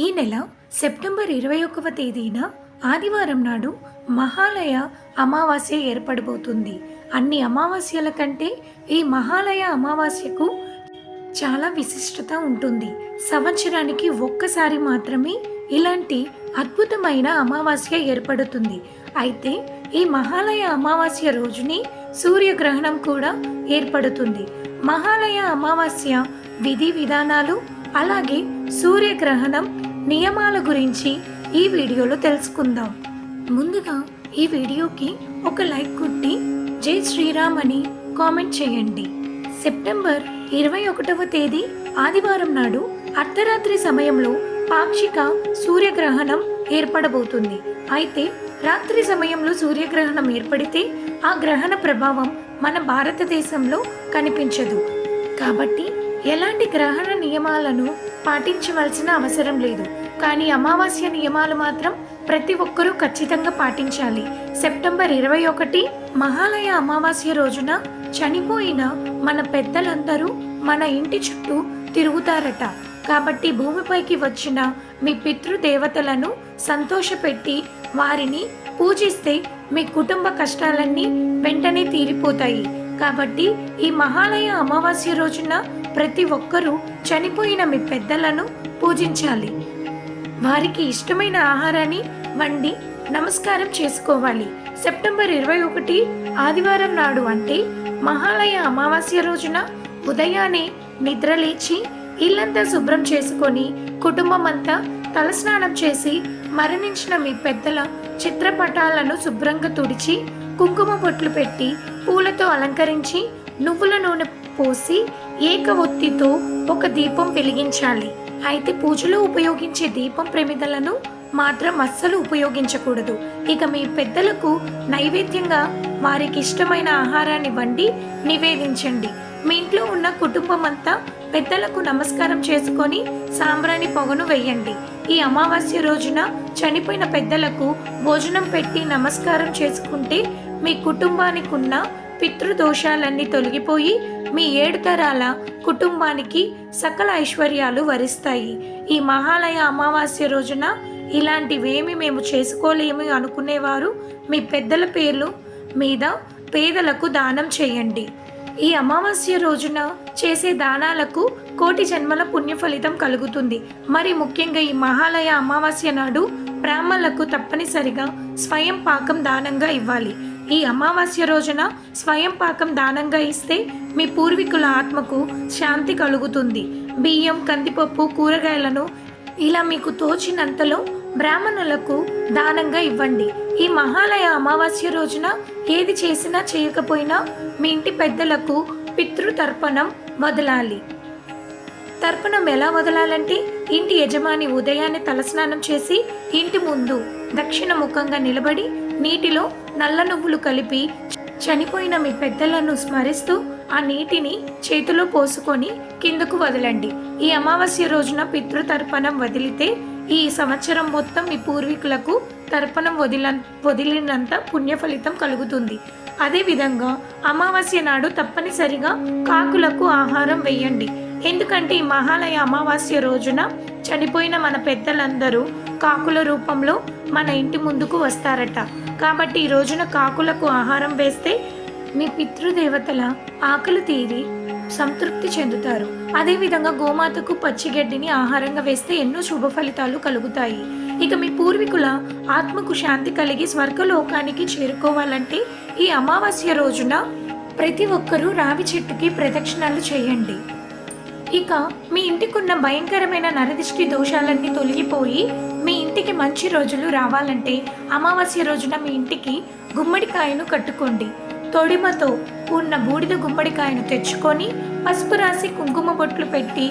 ఈ నెల సెప్టెంబర్ ఇరవై ఒకవ తేదీన ఆదివారం నాడు మహాలయ అమావాస్య ఏర్పడబోతుంది. అన్ని అమావాస్యల కంటే ఈ మహాలయ అమావాస్యకు చాలా విశిష్టత ఉంటుంది. సంవత్సరానికి ఒక్కసారి మాత్రమే ఇలాంటి అద్భుతమైన అమావాస్య ఏర్పడుతుంది. అయితే ఈ మహాలయ అమావాస్య రోజుని సూర్యగ్రహణం కూడా ఏర్పడుతుంది. మహాలయ అమావాస్య విధి విధానాలు అలాగే సూర్యగ్రహణం నియమాల గురించి ఈ వీడియోలో తెలుసుకుందాం. ముందుగా ఈ వీడియోకి ఒక లైక్ కొట్టి జై శ్రీరామ్ అని కామెంట్ చేయండి. సెప్టెంబర్ ఇరవై ఒకటవ తేదీ ఆదివారం నాడు అర్ధరాత్రి సమయంలో పాక్షిక సూర్యగ్రహణం ఏర్పడబోతుంది. అయితే రాత్రి సమయంలో సూర్యగ్రహణం ఏర్పడితే ఆ గ్రహణ ప్రభావం మన భారతదేశంలో కనిపించదు. కాబట్టి ఎలాంటి గ్రహణ నియమాలను పాటించవలసిన అవసరం లేదు. కానీ అమావాస్య నియమాలు మాత్రం ప్రతి ఒక్కరూ ఖచ్చితంగా పాటించాలి. సెప్టెంబర్ ఇరవై ఒకటి మహాలయ అమావాస్య రోజున చనిపోయిన మన పెద్దలందరూ మన ఇంటి చుట్టూ తిరుగుతారట. కాబట్టి భూమిపైకి వచ్చిన మీ పితృదేవతలను సంతోషపెట్టి వారిని పూజిస్తే మీ కుటుంబ కష్టాలన్నీ వెంటనే తీరిపోతాయి. కాబట్టి ఈ మహాలయ అమావాస్య రోజున ప్రతి ఒక్కరూ చనిపోయిన మీ పెద్దలను పూజించాలి. వారికి ఇష్టమైన ఆహారాన్ని వండి నమస్కారం చేసుకోవాలి. సెప్టెంబర్ ఇరవై ఒకటి ఆదివారం నాడు అంటే మహాలయ అమావాస్య రోజున ఉదయాన్నే నిద్రలేచి ఇల్లంతా శుభ్రం చేసుకొని కుటుంబం అంతా తలస్నానం చేసి మరణించిన మీ పెద్దల చిత్రపటాలను శుభ్రంగా తుడిచి కుంకుమ బొట్లు పెట్టి పూలతో అలంకరించి నువ్వుల నూనె పోసి ఏక ఒత్తితో ఒక దీపం వెలిగించాలి. అయితే పూజలో ఉపయోగించే దీపం ప్రమిదలను మాత్రం అస్సలు ఉపయోగించకూడదు. ఇక మీ పెద్దలకు నైవేద్యంగా వారికి ఇష్టమైన ఆహారాన్ని వండి నివేదించండి. మీ ఇంట్లో ఉన్న కుటుంబం అంతా పెద్దలకు నమస్కారం చేసుకొని సాంబ్రాణి పొగను వేయండి. ఈ అమావాస్య రోజున చనిపోయిన పెద్దలకు భోజనం పెట్టి నమస్కారం చేసుకుంటే మీ కుటుంబానికి ఉన్న పితృదోషాలన్నీ తొలగిపోయి మీ ఏడు తరాల కుటుంబానికి సకల ఐశ్వర్యాలు వరిస్తాయి. ఈ మహాలయ అమావాస్య రోజున ఇలాంటివేమి మేము చేసుకోలేము అనుకునేవారు. మీ పెద్దల పేర్లు మీద పేదలకు దానం చేయండి. ఈ అమావాస్య రోజున చేసే దానాలకు కోటి జన్మల పుణ్య ఫలితం కలుగుతుంది. మరి ముఖ్యంగా ఈ మహాలయ అమావాస్య నాడు బ్రాహ్మణులకు తప్పనిసరిగా స్వయం పాకం దానంగా ఇవ్వాలి. ఈ అమావాస్య రోజున స్వయం పాకం దానంగా ఇస్తే మీ పూర్వీకుల ఆత్మకు శాంతి కలుగుతుంది. బియ్యం కందిపప్పు కూరగాయలను ఇలా మీకు తోచినంతలో బ్రాహ్మణులకు దానంగా ఇవ్వండి. ఈ మహాలయ అమావాస్య రోజున ఏది చేసినా చేయకపోయినా మీ ఇంటి పెద్దలకు పితృతర్పణం వదలాలి. తర్పణం ఎలా వదలాలంటే ఇంటి యజమాని ఉదయాన్నే తలస్నానం చేసి ఇంటి ముందు దక్షిణ ముఖంగా నిలబడి నీటిలో నల్ల నువ్వులు కలిపి చనిపోయిన మీ పెద్దలను స్మరిస్తూ ఆ నీటిని చేతిలో పోసుకొని కిందకు వదలండి. ఈ అమావాస్య రోజున పితృతర్పణం వదిలితే ఈ సంవత్సరం మొత్తం మీ పూర్వీకులకు తర్పణం వదిల వదిలినంత పుణ్య ఫలితం కలుగుతుంది అదేవిధంగా అమావాస్య నాడు తప్పనిసరిగా కాకులకు ఆహారం వేయండి. ఎందుకంటే ఈ మహాలయ అమావాస్య రోజున చనిపోయిన మన పెద్దలందరూ కాకుల రూపంలో మన ఇంటి ముందుకు వస్తారట. కాబట్టి ఈ రోజున కాకులకు ఆహారం వేస్తే మీ పితృదేవతల ఆకలి తీరి సంతృప్తి చెందుతారు. అదేవిధంగా గోమాతకు పచ్చిగడ్డిని ఆహారంగా వేస్తే ఎన్నో శుభ ఫలితాలు కలుగుతాయి. ఇక మీ పూర్వీకుల ఆత్మకు శాంతి కలిగి స్వర్గలోకానికి చేరుకోవాలంటే ఈ అమావాస్య రోజున ప్రతి ఒక్కరూ రావి చెట్టుకి ప్రదక్షిణాలు చేయండి. ఇక మీ ఇంటికున్న భయంకరమైన నరదిష్టి దోషాలన్నీ తొలగిపోయి మీ ఇంటికి మంచి రోజులు రావాలంటే అమావాస్య రోజున మీ ఇంటికి గుమ్మడికాయను కట్టుకోండి. తొడిమతో ఉన్న బూడిద గుమ్మడికాయను తెచ్చుకొని పసుపు రాసి కుంకుమ బొట్లు పెట్టి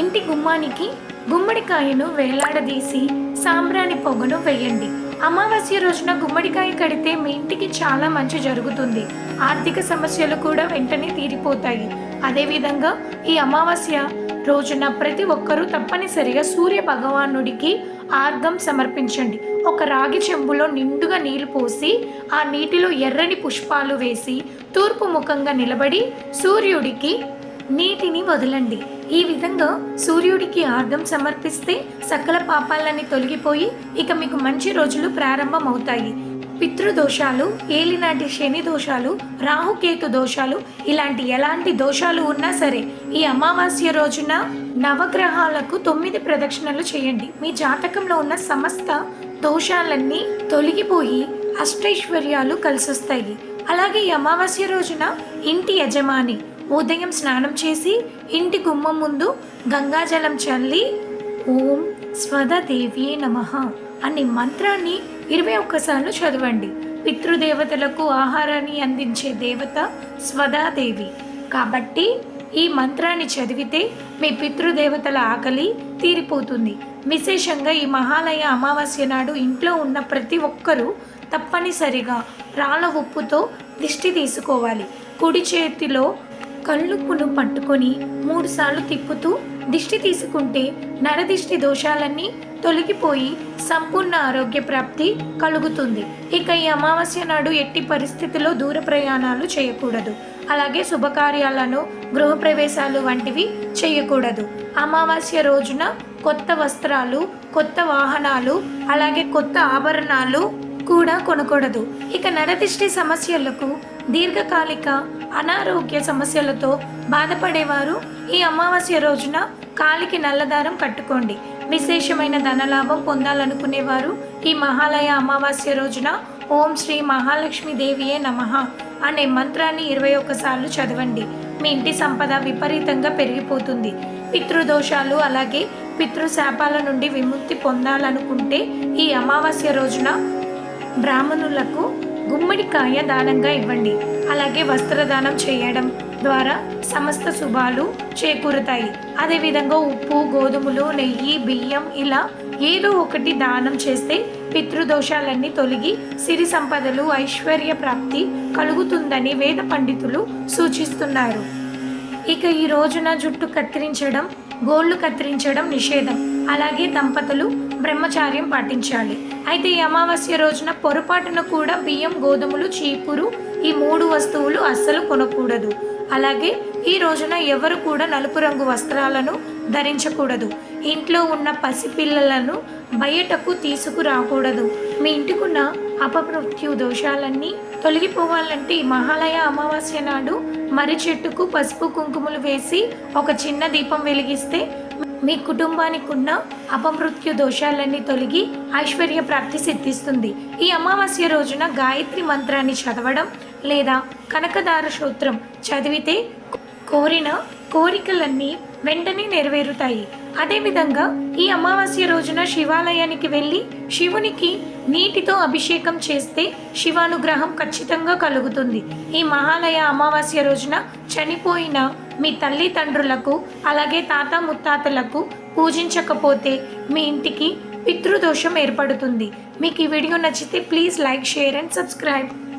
ఇంటి గుమ్మానికి గుమ్మడికాయను వేలాడదీసి సాంబ్రాణి పొగను వేయండి. అమావాస్య రోజున గుమ్మడికాయ కడితే మీ ఇంటికి చాలా మంచి జరుగుతుంది. ఆర్థిక సమస్యలు కూడా వెంటనే తీరిపోతాయి. అదేవిధంగా ఈ అమావాస్య రోజున ప్రతి ఒక్కరూ తప్పనిసరిగా సూర్య భగవానుడికి ఆర్గం సమర్పించండి. ఒక రాగి చెంబులో నిండుగా నీళ్ళు పోసి ఆ నీటిలో ఎర్రని పుష్పాలు వేసి తూర్పు ముఖంగా నిలబడి సూర్యుడికి నీటిని వదలండి. ఈ విధంగా సూర్యుడికి ఆర్గం సమర్పిస్తే సకల పాపాలన్నీ తొలగిపోయి ఇక మీకు మంచి రోజులు ప్రారంభం అవుతాయి పితృదోషాలు ఏలినాటి శని దోషాలు రాహుకేతు దోషాలు ఇలాంటి ఎలాంటి దోషాలు ఉన్నా సరే ఈ అమావాస్య రోజున నవగ్రహాలకు తొమ్మిది ప్రదక్షిణలు చేయండి. మీ జాతకంలో ఉన్న సమస్త దోషాలన్నీ తొలగిపోయి అష్టైశ్వర్యాలు కలిసొస్తాయి. అలాగే ఈ అమావాస్య రోజున ఇంటి యజమాని ఉదయం స్నానం చేసి ఇంటి గుమ్మం ముందు గంగాజలం చల్లి ఓం స్వదదేవి నమ. అనే మంత్రాన్ని ఇరవై ఒక్కసార్లు చదవండి. పితృదేవతలకు ఆహారాన్ని అందించే దేవత స్వదాదేవి. కాబట్టి ఈ మంత్రాన్ని చదివితే మీ పితృదేవతల ఆకలి తీరిపోతుంది. విశేషంగా ఈ మహాలయ అమావాస్య నాడు ఇంట్లో ఉన్న ప్రతి ఒక్కరూ తప్పనిసరిగా రాళ్ళ ఉప్పుతో దిష్టి తీసుకోవాలి. కుడి చేతిలో కళ్ళుప్పును పట్టుకొని మూడుసార్లు తిప్పుతూ దిష్టి తీసుకుంటే నరదిష్టి దోషాలన్నీ తొలగిపోయి సంపూర్ణ ఆరోగ్య ప్రాప్తి కలుగుతుంది. ఇక ఈ అమావాస్య నాడు ఎట్టి పరిస్థితిలో దూర ప్రయాణాలు చేయకూడదు. అలాగే శుభకార్యాలను గృహప్రవేశాలు వంటివి చేయకూడదు. అమావాస్య రోజున కొత్త వస్త్రాలు కొత్త వాహనాలు అలాగే కొత్త ఆభరణాలు కూడా కొనకూడదు. ఇక నరదిష్టి సమస్యలకు దీర్ఘకాలిక అనారోగ్య సమస్యలతో బాధపడేవారు ఈ అమావాస్య రోజున కాలికి నల్లదారం కట్టుకోండి. విశేషమైన ధనలాభం పొందాలనుకునేవారు. ఈ మహాలయ అమావాస్య రోజున ఓం శ్రీ మహాలక్ష్మి దేవియే నమః అనే మంత్రాన్ని ఇరవై ఒక్కసార్లు చదవండి. మీ ఇంటి సంపద విపరీతంగా పెరిగిపోతుంది. పితృదోషాలు అలాగే పితృశాపాల నుండి విముక్తి పొందాలనుకుంటే ఈ అమావాస్య రోజున బ్రాహ్మణులకు గుమ్మడికాయ దానంగా ఇవ్వండి. అలాగే వస్త్రదానం చేయడం. ద్వారా సమస్త శుభాలు చేకూరుతాయి. అదేవిధంగా ఉప్పు గోధుమలు నెయ్యి బియ్యం ఇలా ఏదో ఒకటి దానం చేస్తే పితృదోషాలన్నీ తొలగి సిరి సంపదలు ఐశ్వర్య ప్రాప్తి కలుగుతుందని వేద పండితులు సూచిస్తున్నారు. ఇక ఈ రోజున జుట్టు కత్తిరించడం గోళ్ళు కత్తిరించడం నిషేధం. అలాగే దంపతులు బ్రహ్మచార్యం పాటించాలి. అయితే ఈ అమావాస్య రోజున పొరపాటున కూడా బియ్యం గోధుమలు చీపురు ఈ మూడు వస్తువులు అస్సలు కొనకూడదు. అలాగే ఈ రోజున ఎవరు కూడా నలుపు రంగు వస్త్రాలను ధరించకూడదు. ఇంట్లో ఉన్న పసిపిల్లలను బయటకు తీసుకురాకూడదు. మీ ఇంటికున్న అపమృత్యు దోషాలన్నీ తొలగిపోవాలంటే మహాలయ అమావాస్య నాడు మర్రి చెట్టుకు పసుపు కుంకుమలు వేసి ఒక చిన్న దీపం వెలిగిస్తే మీ కుటుంబానికి ఉన్న అపమృత్యు దోషాలన్నీ తొలగి ఐశ్వర్య ప్రాప్తి సిద్ధిస్తుంది. ఈ అమావాస్య రోజున గాయత్రి మంత్రాన్ని చదవడం లేదా కనకదార సూత్రం చదివితే కోరిన కోరికలన్నీ వెంటనే నెరవేరుతాయి. అదేవిధంగా ఈ అమావాస్య రోజున శివాలయానికి వెళ్ళి శివునికి నీటితో అభిషేకం చేస్తే శివానుగ్రహం ఖచ్చితంగా కలుగుతుంది. ఈ మహాలయ అమావాస్య రోజున చనిపోయిన మీ తల్లిదండ్రులకు అలాగే తాత ముత్తాతలకు పూజించకపోతే మీ ఇంటికి పితృదోషం ఏర్పడుతుంది. మీకు ఈ వీడియో నచ్చితే please like share and subscribe.